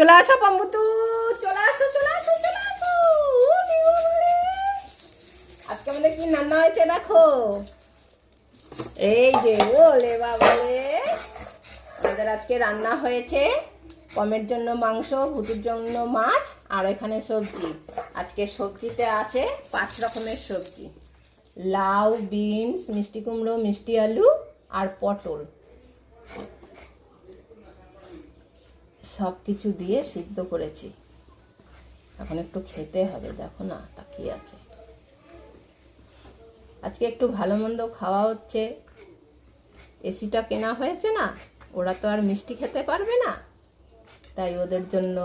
চলে আসো পাম্বুতু, চলে আসো চলে আসো চলে আসো। আজকে আমাদের কি রান্না হয়েছে দেখো? এই যে, ওলে বাবারে। আমাদের আজকে রান্না হয়েছে কমের জন্য মাংস ভুতুর জন্য মাছ, আর এখানে সবজি। আজকে সবজিতে আছে পাঁচ রকমের সবজি। লাউ, বিনস, মিষ্টি কুমড়ো, মিষ্টি আলু আর পটল। সব কিছু দিয়ে সিদ্ধ করেছি। এখন একটু খেতে হবে, দেখো না, তাকিয়ে আছে। আজকে একটু ভালো মন্দ খাওয়া হচ্ছে। এসিটা কেনা হয়েছে না? ওরা তো আর মিষ্টি খেতে পারবে না। তাই ওদের জন্য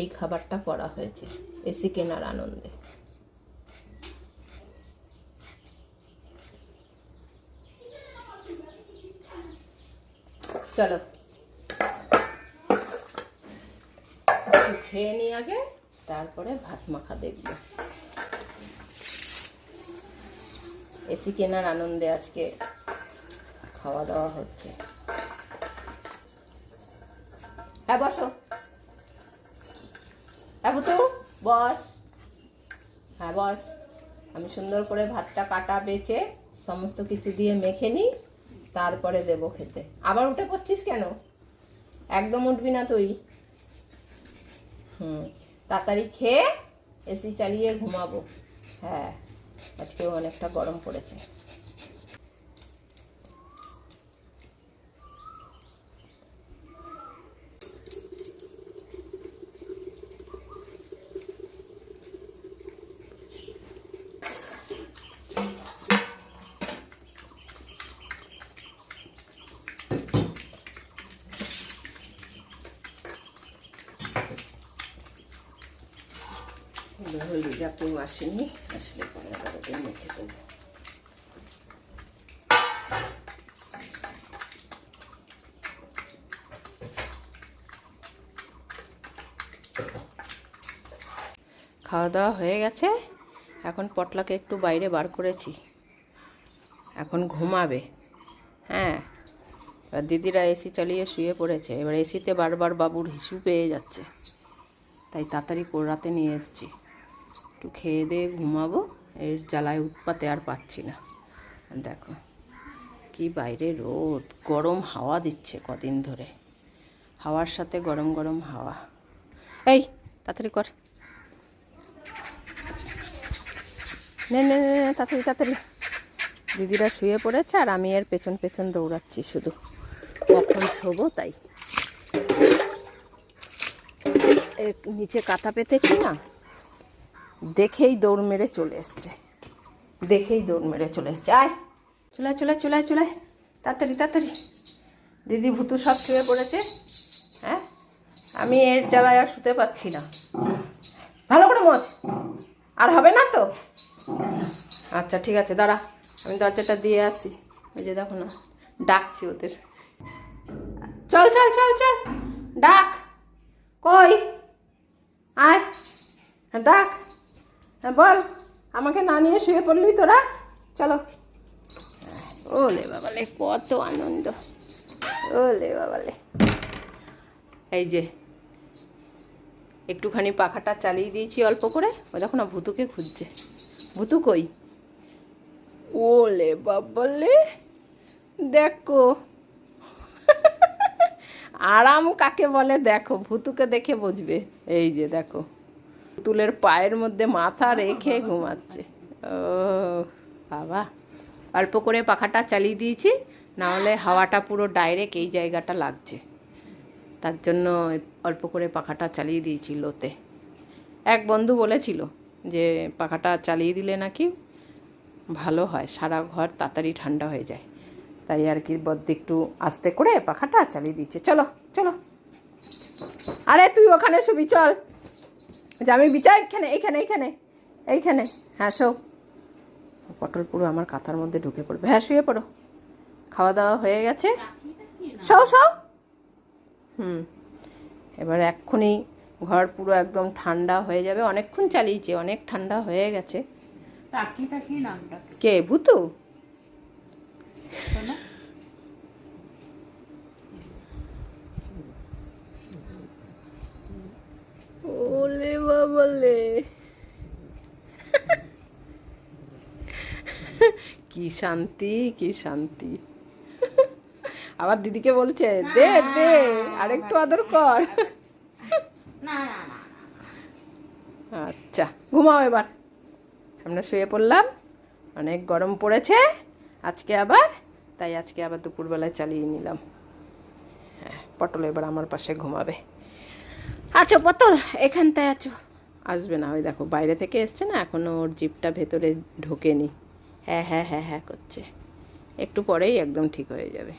এই খাবারটা করা হয়েছে, এসি কেনার আনন্দে। চলো একটু খেয়ে নিই আগে, তারপরে ভাত মাখা দেখব। এসি কেনার আনন্দে আজকে খাওয়া দাওয়া হচ্ছে। হ্যাঁ বসো। হ্যাঁ বস। হ্যাঁ বস। আমি সুন্দর করে ভাতটা কাটা, বেচে সমস্ত কিছু দিয়ে মেখে নিই তারপরে দেবো খেতে। আবার উঠে পড়ছিস কেন? একদম উঠবি না তুই। হুম তাড়াতাড়ি খেয়ে এসি চালিয়ে ঘুমাবো। হ্যাঁ আজকেও অনেকটা গরম পড়েছে। হলদিটা কেউ আসেনি, আসলে পরে মেখে দেবো। খাওয়া দাওয়া হয়ে গেছে, এখন পটলাকে একটু বাইরে বার করেছি। এখন ঘুমাবে। হ্যাঁ এবার দিদিরা এসি চালিয়ে শুয়ে পড়েছে, এবার এসিতে বারবার বাবুর হিসু পেয়ে যাচ্ছে। তাই তাড়াতাড়ি কোরাতে নিয়ে এসেছি। একটু খেয়ে দিয়ে ঘুমাবো। এর জ্বালায় উৎপাতে আর পাচ্ছি না। দেখো, কি বাইরে রোদ। গরম হাওয়া দিচ্ছে কদিন ধরে। হাওয়ার সাথে গরম গরম হাওয়া। এই, তাড়াতাড়ি কর। নে নে তাড়াতাড়ি তাড়াতাড়ি। দিদিরা শুয়ে পড়েছে আর আমি এর পেছন পেছন দৌড়াচ্ছি শুধু। কখন শোবো তাই। নিচে কাঁথা পেতেছি না? দেখেই দৌড় মেরে চলে এসছে। দেখেই দৌড় মেরে চলে এসছে। আয়। চলে চলে চলে চলে তাড়াতাড়ি তাড়াতাড়ি। দিদি ভুতু সব শুয়ে পড়েছে। হ্যাঁ? আমি এর জ্বালায় আর শুতে পারছি না। ভালো করে মজ। আর হবে না তো? আচ্ছা ঠিক আছে দাঁড়া। আমি দরজাটা দিয়ে আসি। ওই যে দেখো না ডাকছি ওদের। চল চল চল চল। ডাক। কই? আয়। হ্যাঁ, ডাক। হ্যাঁ, বল। আমাকে না নিয়ে শুয়ে পড়লি তোরা। চলো। ওলে বাবালে কত আনন্দ। ওলে বাবালে। এই যে একটুখানি পাখাটা চালিয়ে দিয়েছি অল্প করে। ও দেখো না ভুতুকে খুঁজছে। ভুতু কই? ওলে বাবালে দেখো। আরাম কাকে বলে? দেখো ভুতুকে দেখে বুঝবে। এই যে দেখো। পুতুলের পায়ের মধ্যে মাথা রেখে ঘুমাচ্ছে। ও, বাবা। অল্প করে পাখাটা চালিয়ে দিয়েছি নাহলে হাওয়াটা পুরো ডাইরেক্ট এই জায়গাটা লাগছে। তার জন্য অল্প করে পাখাটা চালিয়ে দিয়েছি লোতে। এক বন্ধু বলেছিল যে, পাখাটা চালিয়ে দিলে নাকি ভালো হয়, সারা ঘর তাড়াতাড়ি ঠান্ডা হয়ে যায়। তাই আর কি বদ্দি একটু আস্তে করে পাখাটা চালিয়ে দিচ্ছে চলো চলো। আরে তুই ওখানে শুবি, চল। যে আমি বিচার এখানে এইখানে এইখানে এইখানে। হ্যাঁ শো পটল পুরো আমার কাঁথার মধ্যে ঢুকে পড়বে। হ্যাঁ শুয়ে পড়ো। খাওয়া দাওয়া হয়ে গেছে। শো শো হুম এবার এক্ষুনি ঘর পুরো একদম ঠান্ডা হয়ে যাবে। অনেকক্ষণ চালিয়েছে অনেক ঠান্ডা হয়ে গেছে। কে ভূতু? বললে? কি শান্তি কি শান্তি। আবার দিদিকে বলছে দে দে আরেকটু আদর কর। আচ্ছা ঘুমাও এবার। আমরা শুয়ে পড়লাম অনেক গরম পড়েছে আজকে আবার তাই আজকে আবার দুপুরবেলায় চালিয়ে নিলাম। হ্যাঁ পটল এবার আমার পাশে ঘুমাবে। আচ্ছা পটল এখানটায় আছো। আসবে না। ওই দেখো, বাইরে থেকে এসছে না এখনও ওর জিপটা ভেতরে ঢোকেনি। হ্যাঁ হ্যাঁ হ্যাঁ হ্যাঁ করছে। একটু পরেই একদম ঠিক হয়ে যাবে।